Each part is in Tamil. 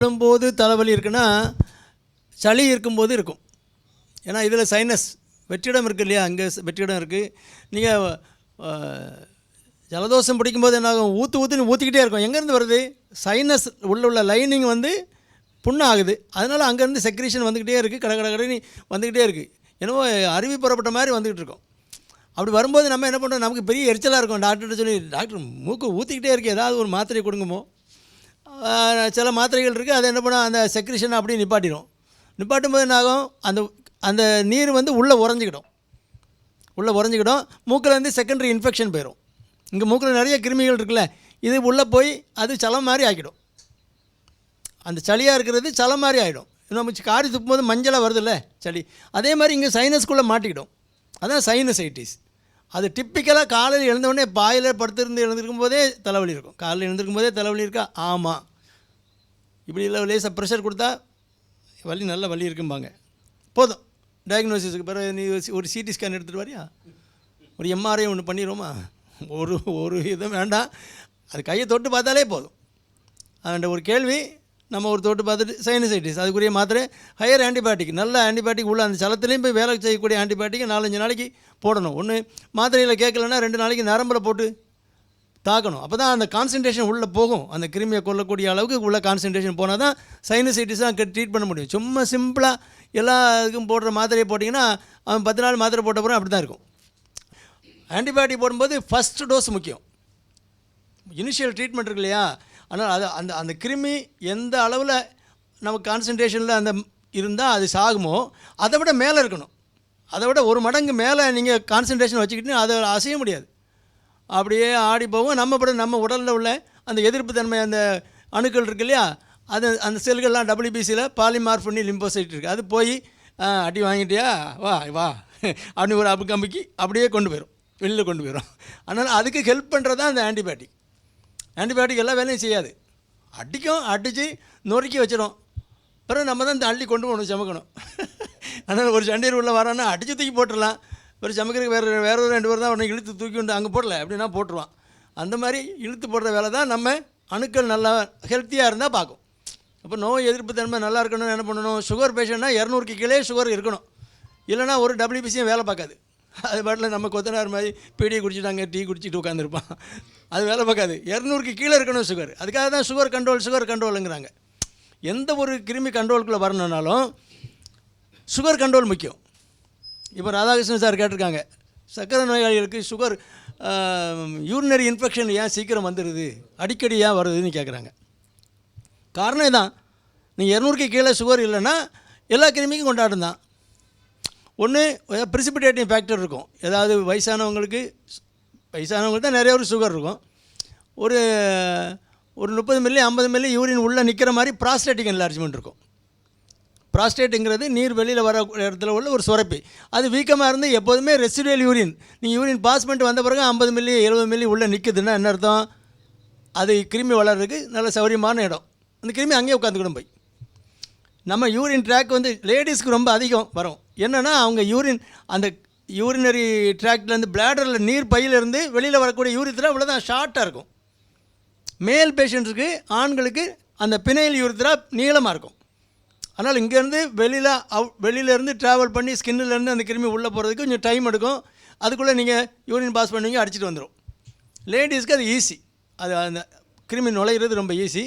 விடும்போது தலைவலி இருக்குன்னா சளி இருக்கும்போது இருக்கும். ஏன்னா இதில் சைனஸ் வெற்றிடம் இருக்குது இல்லையா? அங்கே வெற்றிடம் இருக்குது நீங்கள் ஜலதோஷம் பிடிக்கும்போது என்னாகும்? ஊற்று ஊற்றுன்னு ஊற்றிக்கிட்டே இருக்கும். எங்கேருந்து வருது? சைனஸ் உள்ள உள்ள லைனிங் வந்து புண்ணாகுது. அதனால் அங்கேருந்து செக்ரேஷன் வந்துக்கிட்டே இருக்குது கட கட கடன்னு வந்துக்கிட்டே இருக்குது என்னவோ அருவி புறப்பட்ட மாதிரி வந்துக்கிட்டு இருக்கும். அப்படி வரும்போது நம்ம என்ன பண்ணுறோம் நமக்கு பெரிய எரிச்சலாக இருக்கும். டாக்டர்கிட்ட சொல்லி டாக்டர் மூக்கு ஊற்றிக்கிட்டே இருக்குது ஏதாவது ஒரு மாத்திரை கொடுங்கமோ சில மாத்திரைகள் இருக்குது அதை என்ன பண்ண அந்த செக்ரிஷனை அப்படியே நிப்பாட்டிடும் நிப்பாட்டும் போது என்ன ஆகும்? அந்த அந்த நீர் வந்து உள்ளே உறைஞ்சிக்கிடும். உள்ளே உறைஞ்சிக்கிடும். மூக்கில் வந்து செகண்டரி இன்ஃபெக்ஷன் போயிடும் இங்கே மூக்கில் நிறைய கிருமிகள் இருக்குல்ல இது உள்ளே போய் அது சலம் மாதிரி ஆக்கிடும். அந்த சளியாக இருக்கிறது சலம் மாதிரி ஆகிடும் நம்ம காரி துப்பும்போது மஞ்சளாக வருதுல்ல சளி. அதே மாதிரி இங்கே சைனஸ்குள்ளே மாட்டிக்கிடும். அதான் சைனசைட்டிஸ் அது டிப்பிக்கலாக காலையில் எழுந்தவுடனே பாயில் படுத்திருந்து எழுந்திருக்கும் போதே தலைவலி இருக்கும். காலையில் எழுந்திருக்கும் போதே தலைவலி இருக்கா? ஆமாம் இப்படி இல்லை லேசாக ப்ரெஷர் கொடுத்தா வலி நல்ல வலி இருக்கும்பாங்க. போதும். டயக்னோசிஸுக்கு பிறகு நீ ஒரு சிடி ஸ்கேன் எடுத்துகிட்டு வரியா? ஒரு எம்ஆர்ஐ ஒன்று பண்ணிடுவோமா? ஒரு ஒரு இதுவும் வேண்டாம். அது கையை தொட்டு பார்த்தாலே போதும். அந்த ஒரு கேள்வி நம்ம ஒரு தொட்டு பார்த்துட்டு சைனசைட்டிஸ் அதுக்குரிய மாத்திரை ஹையர் ஆன்டிபயோட்டிக் நல்ல ஆன்டிபயோட்டிக் உள்ள அந்த சலத்துலேயும் போய் வேலை செய்யக்கூடிய ஆன்டிபயோட்டிக் நாலஞ்சு நாளைக்கு போடணும். ஒன்று மாத்திரையில் கேட்கலன்னா ரெண்டு நாளைக்கு நரம்பில் போட்டு தாக்கணும். அப்போ தான் அந்த கான்சன்ட்ரேஷன் உள்ளே போகும். அந்த கிருமியை கொல்லக்கூடிய அளவுக்கு உள்ள கான்சன்ட்ரேஷன் போனால் தான் சைனசைட்டிஸாக ட்ரீட் பண்ண முடியும். சும்மா சிம்பிளாக எல்லா இதுக்கும் போடுற மாத்திரையை போட்டிங்கன்னா அவன் பத்து நாள் மாத்திரை போட்ட அப்புறம் அப்படி தான் இருக்கும். ஆன்டிபயோட்டிக் போடும்போது ஃபஸ்ட்டு டோஸ் முக்கியம். இனிஷியல் ட்ரீட்மெண்ட் இருக்கு இல்லையா? ஆனால் அது அந்த அந்த கிருமி எந்த அளவில் நம்ம கான்சன்ட்ரேஷனில் அந்த இருந்தால் அது சாகுமோ அதை விட மேலே இருக்கணும். அதை விட ஒரு மடங்கு மேலே நீங்கள் கான்சன்ட்ரேஷன் வச்சுக்கிட்டு அதை அசைய முடியாது. அப்படியே ஆடி போகும். நம்ம படம் நம்ம உடலில் உள்ள அந்த எதிர்ப்பு தன்மை அந்த அணுக்கள் இருக்கு இல்லையா? அது அந்த செல்கள்லாம் டபிள்யூபிசியில் பாலிமார்ஃபனி லிம்போசைட் இருக்குது அது போய் அடி வாங்கிட்டியா? வா வா. அப்படி ஒரு அபு கம்பிக்கு அப்படியே கொண்டு போயிடும் வெளியில் கொண்டு போயிடும் அதனால் அதுக்கு ஹெல்ப் பண்ணுறது தான் அந்த ஆன்டிபயோட்டிக் ஆன்டிபயோட்டிக் எல்லா வேலையும் செய்யாது. அடிக்கும் அடித்து நொறுக்கி வச்சிடும் பிறகு நம்ம தான் இந்த அள்ளி கொண்டு போகணும் சமைக்கணும். அதனால் ஒரு சண்டையர் உள்ளே வரான்னா அடித்து தூக்கி போட்டுடலாம். ஒரு சமைக்கிறதுக்கு வேறு வேற ஒரு ரெண்டு பேர் தான் உடனே இழுத்து தூக்கி கொண்டு அங்கே போடல அப்படின்னா போட்டுருவான். அந்த மாதிரி இழுத்து போடுற வேலை தான் நம்ம அணுக்கள் நல்லா ஹெல்த்தியாக இருந்தால் பார்க்கும். அப்போ நோய் எதிர்ப்பு தன்மை நல்லா இருக்கணும்னு என்ன பண்ணணும்? சுகர் பேஷண்ட்னா இரநூறுக்கு கீழே சுகர் இருக்கணும். இல்லைனா ஒரு டபிள்யூபிசியும் வேலை பார்க்காது. அது பாட்டில் நம்ம கொத்தனார் மாதிரி பீடியை குடிச்சிட்டாங்க டீ குடிச்சிட்டு உட்காந்துருப்பான் அது வேலை பார்க்காது. இரநூறுக்கு கீழே இருக்கணும் சுகர் அதுக்காக தான் சுகர் கண்ட்ரோல் சுகர் கண்ட்ரோலுங்கிறாங்க எந்த ஒரு கிருமி கண்ட்ரோலுக்குள்ளே வரணுன்னாலும் சுகர் கண்ட்ரோல் முக்கியம். இப்போ ராதாகிருஷ்ணன் சார் கேட்டிருக்காங்க. சர்க்கரை நோயாளிகளுக்கு சுகர் யூரினரி இன்ஃபெக்ஷன் ஏன் சீக்கிரம் வந்துடுது அடிக்கடி ஏன் வருதுன்னு கேட்குறாங்க காரணம் இதான். நீங்கள் இரநூறுக்கு கீழே சுகர் இல்லைன்னா எல்லா கிருமிக்கும் கொண்டாடும் தான் ஒன்று ப்ரிசிபிடேட்டிங் ஃபேக்டர் இருக்கும். ஏதாவது வயசானவங்களுக்கு வயசானவங்களுக்கு தான் நிறைய ஒரு சுகர் இருக்கும். ஒரு ஒரு முப்பது மில்லி ஐம்பது மில்லி யூரின் உள்ளே நிற்கிற மாதிரி ப்ராஸ்டேட்டிக் என்லார்ஜ்மெண்ட் இருக்கும். ப்ராஸ்டேட்டுங்கிறது நீர் வெளியில் வர இடத்துல உள்ள ஒரு சுரப்பி. அது வீக்கமாக இருந்து எப்போதுமே ரெசிடுவல் யூரின் நீங்கள் யூரின் பாஸ் பண்ணிட்டு வந்த பிறகு ஐம்பது மில்லி எழுபது மில்லி உள்ளே நிற்குதுன்னா என்ன அர்த்தம்? அது கிருமி வளர்றதுக்கு நல்ல சௌரியமான இடம். அந்த கிருமி அங்கேயே உட்காந்துக்கிடும் போய். நம்ம யூரின் ட்ராக் வந்து லேடிஸ்க்கு ரொம்ப அதிகம் வரும். என்னென்னா அவங்க யூரின் அந்த யூரினரி ட்ராக்லேருந்து பிளாடரில் நீர் பையிலேருந்து வெளியில் வரக்கூடிய யூரித்ரா இவ்வளோ ஷார்ட்டாக இருக்கும். மேல் பேஷண்ட்ஸுக்கு ஆண்களுக்கு அந்த பிணையில் யூரித்ரா நீளமாக இருக்கும். அதனால் இங்கேருந்து வெளியில் அவு வெளியிலேருந்து ட்ராவல் பண்ணி ஸ்கின்னிலேருந்து அந்த கிருமி உள்ளே போகிறதுக்கு கொஞ்சம் டைம் எடுக்கும். அதுக்குள்ளே நீங்கள் யூரின் பாஸ் பண்ணுவீங்க அடிச்சிட்டு வந்துடும் லேடிஸ்க்கு அது ஈஸி அது அந்த கிருமி நுழையிறது ரொம்ப ஈஸி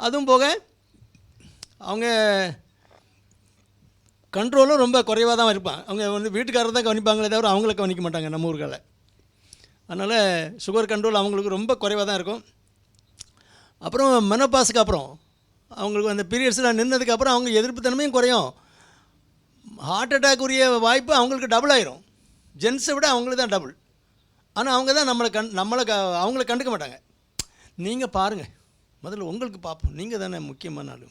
அதுவும் போக அவங்க கண்ட்ரோலும் ரொம்ப குறைவாக தான் இருப்பான். அவங்க வந்து வீட்டுக்காரர் தான் கவனிப்பாங்களே தவிர அவங்கள கவனிக்க மாட்டாங்க நம்ம ஊர்களில் அதனால் சுகர் கண்ட்ரோல் அவங்களுக்கு ரொம்ப குறைவாக தான் இருக்கும். அப்புறம் மெனப்பாஸுக்கு அப்புறம் அவங்களுக்கு அந்த பீரியட்ஸ்லாம் நின்னதுக்கப்புறம் அவங்க எதிர்ப்புத்தன்மையும் குறையும். ஹார்ட் அட்டாக் உரிய வாய்ப்பு அவங்களுக்கு டபுள் ஆயிரும். ஜென்ஸை விட அவங்களுக்கு தான் டபுள் ஆனால் அவங்க தான் நம்மளை கண் நம்மளை க அவங்கள கண்டுக்க மாட்டாங்க. நீங்கள் பாருங்கள் முதல்ல உங்களுக்கு பார்ப்போம். நீங்கள் தானே முக்கியமான ஆளு.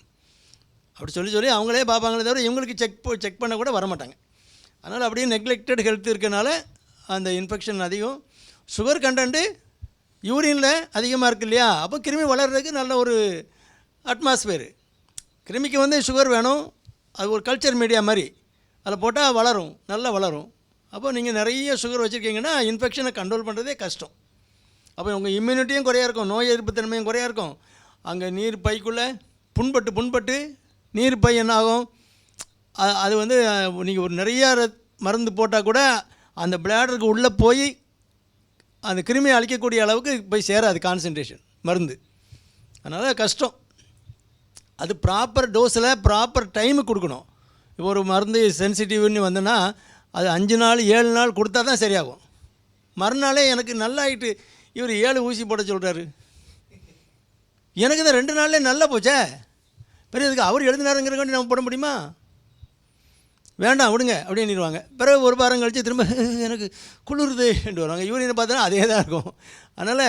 அப்படி சொல்லி சொல்லி அவங்களே பார்ப்பாங்களே தவிர இவங்களுக்கு செக் செக் பண்ண கூட வர மாட்டாங்க அதனால் அப்படியே நெக்லெக்டட் ஹெல்த் இருக்கனால அந்த இன்ஃபெக்ஷன் அதிகம். சுகர் கண்டன்ட்டு யூரினில் அதிகமாக இருக்கு இல்லையா? அப்போ கிருமி வளர்கிறதுக்கு நல்ல ஒரு அட்மாஸ்பியர் கிருமிக்கு வந்து சுகர் வேணும். அது ஒரு கல்ச்சர் மீடியா மாதிரி. அதில் போட்டால் வளரும் நல்லா வளரும். அப்போ நீங்கள் நிறைய சுகர் வச்சுருக்கீங்கன்னா இன்ஃபெக்ஷனை கண்ட்ரோல் பண்ணுறதே கஷ்டம். அப்போ உங்கள் இம்யூனிட்டியும் குறையாக இருக்கும் நோய் எதிர்ப்பு தன்மையும் குறையாக இருக்கும். அங்கே நீர் பைக்குள்ளே புண்பட்டு புண்பட்டு நீர் பை என்ன ஆகும் அது வந்து நீங்கள் ஒரு நிறைய மருந்து போட்டால் கூட அந்த பிளாடருக்கு உள்ளே போய் அந்த கிருமியை அழிக்கக்கூடிய அளவுக்கு போய் சேராது கான்சன்ட்ரேஷன் மருந்து. அதனால் கஷ்டம். அது ப்ராப்பர் டோஸில் ப்ராப்பர் டைமுக்கு கொடுக்கணும். இப்போ ஒரு மருந்து சென்சிட்டிவ்னு வந்தோன்னா அது அஞ்சு நாள் ஏழு நாள் கொடுத்தா தான் சரியாகும். மறுநாளே எனக்கு நல்லாயிட்டு இவர் ஏழு ஊசி போட சொல்கிறாரு எனக்கு தான் ரெண்டு நாள்லேயே நல்லா போச்சே? பெரிய இதுக்கு அவர் எழுதினாருங்கிறக்காண்டி நம்ம போட முடியுமா? வேண்டாம் விடுங்க அப்படின்னுருவாங்க. பிறகு ஒரு வாரம் கழித்து திரும்ப எனக்கு குளிருதுன்ட்டு வருவாங்க. யூரியனை பார்த்தோன்னா அதே தான் இருக்கும். அதனால்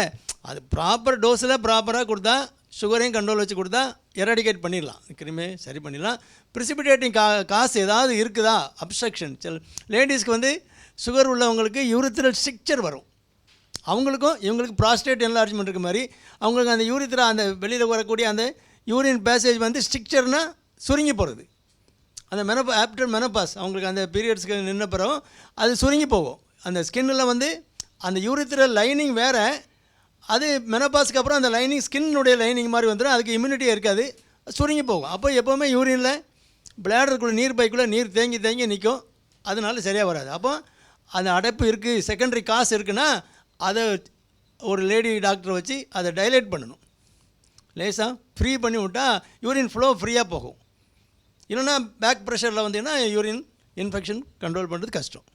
அது ப்ராப்பர் டோஸில் ப்ராப்பராக கொடுத்தா சுகரையும் கண்ட்ரோல் வச்சு கொடுத்தா எராடிகேட் பண்ணிடலாம். கிருமி சரி பண்ணிடலாம். ப்ரிசிபிடேட்டிங் கா காசு ஏதாவது இருக்குதா? அப்ஸ்ட்ரக்ஷன் சில லேடிஸ்க்கு வந்து சுகர் உள்ளவங்களுக்கு யூரித்திரல் ஸ்ட்ரிக்சர் வரும். அவங்களுக்கும் இவங்களுக்கு ப்ராஸ்டேட் என்லார்ஜ்மெண்ட் இருக்க மாதிரி அவங்களுக்கு அந்த யூரித்திரா அந்த வெளியில் வரக்கூடிய அந்த யூரின் பேசேஜ் வந்து ஸ்ட்ரிக்சர்னால் சுருங்கி போகிறது அந்த மெனப்பா ஆஃப்டர் மெனப்பாஸ் அவங்களுக்கு அந்த பீரியட்ஸ்க்கு நின்ன பிறகு அது சுருங்கி போகும். அந்த ஸ்கின்னில் வந்து அந்த யூரித்திர லைனிங் வேறு அது மெனப்பாஸ்க்கு அப்புறம் அந்த லைனிங் ஸ்கின்னுடைய லைனிங் மாதிரி வந்துடும் அதுக்கு இம்யூனிட்டி இருக்காது. சுருங்கி போகும். அப்போ எப்போவுமே யூரினில் பிளாடருக்குள்ளே நீர் பைக்குள்ளே நீர் தேங்கி தேங்கி நிற்கும் அதனால சரியாக வராது. அப்போ அந்த அடைப்பு இருக்குது செகண்டரி காசு இருக்குன்னா அதை ஒரு லேடி டாக்டரை வச்சு அதை டைலேட் பண்ணணும். லேசாக ஃப்ரீ பண்ணி விட்டால் யூரின் ஃப்ளோ ஃப்ரீயாக போகும். இல்லைன்னா பேக் ப்ரெஷரில் வந்தீங்கன்னா யூரின் இன்ஃபெக்ஷன் கண்ட்ரோல் பண்ணுறது கஷ்டம்.